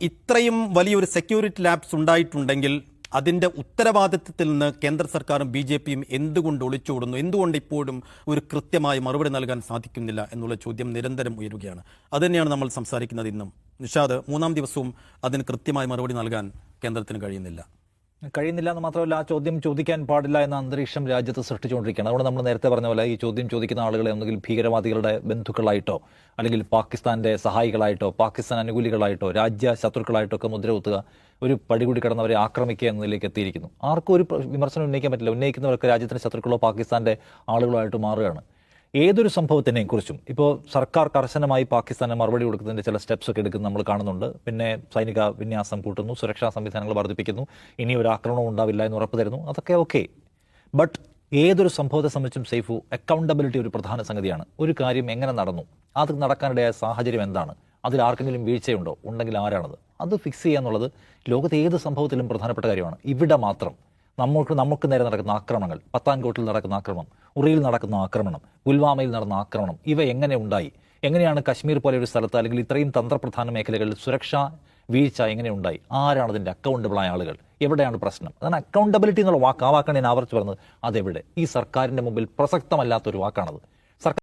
ഇത്രയും വലിയൊരു security labs ഉണ്ടായിട്ടുണ്ടെങ്കിൽ അതിന്റെ ഉത്തരവാദിത്വത്തിൽ നിന്ന് കേന്ദ്ര സർക്കാരും ബി ജെ പിയും എന്തുകൊണ്ട് ഒളിച്ചോടുന്നു? എന്തുകൊണ്ട് ഇപ്പോഴും ഒരു കൃത്യമായ മറുപടി നൽകാൻ സാധിക്കുന്നില്ല എന്നുള്ള ചോദ്യം നിരന്തരം ഉയരുകയാണ്. അതുതന്നെയാണ് നമ്മൾ സംസാരിക്കുന്നത് ഇന്നും. നിഷാദ് മൂന്നാം ദിവസവും അതിന് കൃത്യമായ മറുപടി നൽകാൻ കേന്ദ്രത്തിന് കഴിയുന്നില്ല. കഴിയുന്നില്ല എന്ന് മാത്രമല്ല ആ ചോദ്യം ചോദിക്കാൻ പാടില്ല എന്ന അന്തരീക്ഷം രാജ്യത്ത് സൃഷ്ടിച്ചുകൊണ്ടിരിക്കുകയാണ്. അതുകൊണ്ട് നമ്മൾ നേരത്തെ പറഞ്ഞ പോലെ ഈ ചോദ്യം ചോദിക്കുന്ന ആളുകളെ ഒന്നുകിൽ ഭീകരവാദികളുടെ ബന്ധുക്കളായിട്ടോ അല്ലെങ്കിൽ പാകിസ്ഥാന്റെ സഹായികളായിട്ടോ പാകിസ്ഥാൻ അനുകൂലികളായിട്ടോ രാജ്യ ശത്രുക്കളായിട്ടോ ഒക്കെ മുദ്ര കുത്തുക ഒരു പടി കൂടി കടന്നവരെ ആക്രമിക്കുക എന്നതിലേക്ക് എത്തിയിരിക്കുന്നു. ആർക്കും ഒരു വിമർശനം ഉന്നയിക്കാൻ പറ്റില്ല. ഉന്നയിക്കുന്നവരൊക്കെ രാജ്യത്തിന്റെ ശത്രുക്കളോ പാകിസ്ഥാന്റെ ആളുകളോ ആയിട്ട് മാറുകയാണ്. ഏതൊരു സംഭവത്തിനെയും കുറിച്ചും ഇപ്പോൾ സർക്കാർ കർശനമായി പാകിസ്ഥാന് മറുപടി കൊടുക്കുന്നതിന്റെ ചില സ്റ്റെപ്സ് ഒക്കെ എടുക്കുന്നത് നമ്മൾ കാണുന്നുണ്ട്. പിന്നെ സൈനിക വിന്യാസം കൂട്ടുന്നു സുരക്ഷാ സംവിധാനങ്ങൾ വർദ്ധിപ്പിക്കുന്നു ഇനി ഒരു ആക്രമണം ഉണ്ടാവില്ല എന്ന് ഉറപ്പ് തരുന്നു. അതൊക്കെ ഓക്കെ ബട്ട് ഏതൊരു സംഭവത്തെ സംബന്ധിച്ചും സേഫു അക്കൗണ്ടബിലിറ്റി ഒരു പ്രധാന സംഗതിയാണ്. ഒരു കാര്യം എങ്ങനെ നടന്നു? അത് നടക്കാനിടയായ സാഹചര്യം എന്താണ്? അതിൽ ആർക്കെങ്കിലും വീഴ്ചയുണ്ടോ? ഉണ്ടെങ്കിൽ ആരാണത്? അത് ഫിക്സ് ചെയ്യുക എന്നുള്ളത് ലോകത്തെ ഏത് സംഭവത്തിലും പ്രധാനപ്പെട്ട കാര്യമാണ്. ഇവിടെ മാത്രം. നമ്മൾക്ക് നമുക്ക് നേരെ നടക്കുന്ന ആക്രമണങ്ങൾ പത്താൻകോട്ടിൽ നടക്കുന്ന ആക്രമണം ഉറിയിൽ നടക്കുന്ന ആക്രമണം പുൽവാമയിൽ നടന്ന ആക്രമണം ഇവ എങ്ങനെ ഉണ്ടായി? എങ്ങനെയാണ് കശ്മീർ പോലെ ഒരു സ്ഥലത്ത് അല്ലെങ്കിൽ ഇത്രയും തന്ത്രപ്രധാന മേഖലകളിൽ സുരക്ഷ വീഴ്ച എങ്ങനെ ഉണ്ടായി? ആരാണ് അതിന്റെ അക്കൗണ്ടബിളായ ആളുകൾ? എവിടെയാണ് പ്രശ്നം? അതാണ് അക്കൗണ്ടബിലിറ്റി എന്നുള്ള വാക്ക് ആ വാക്കാണ് ഞാൻ ആവർത്തിച്ച് പറഞ്ഞത്. അതെവിടെ? ഈ സർക്കാരിന്റെ മുമ്പിൽ പ്രസക്തമല്ലാത്തൊരു വാക്കാണത്.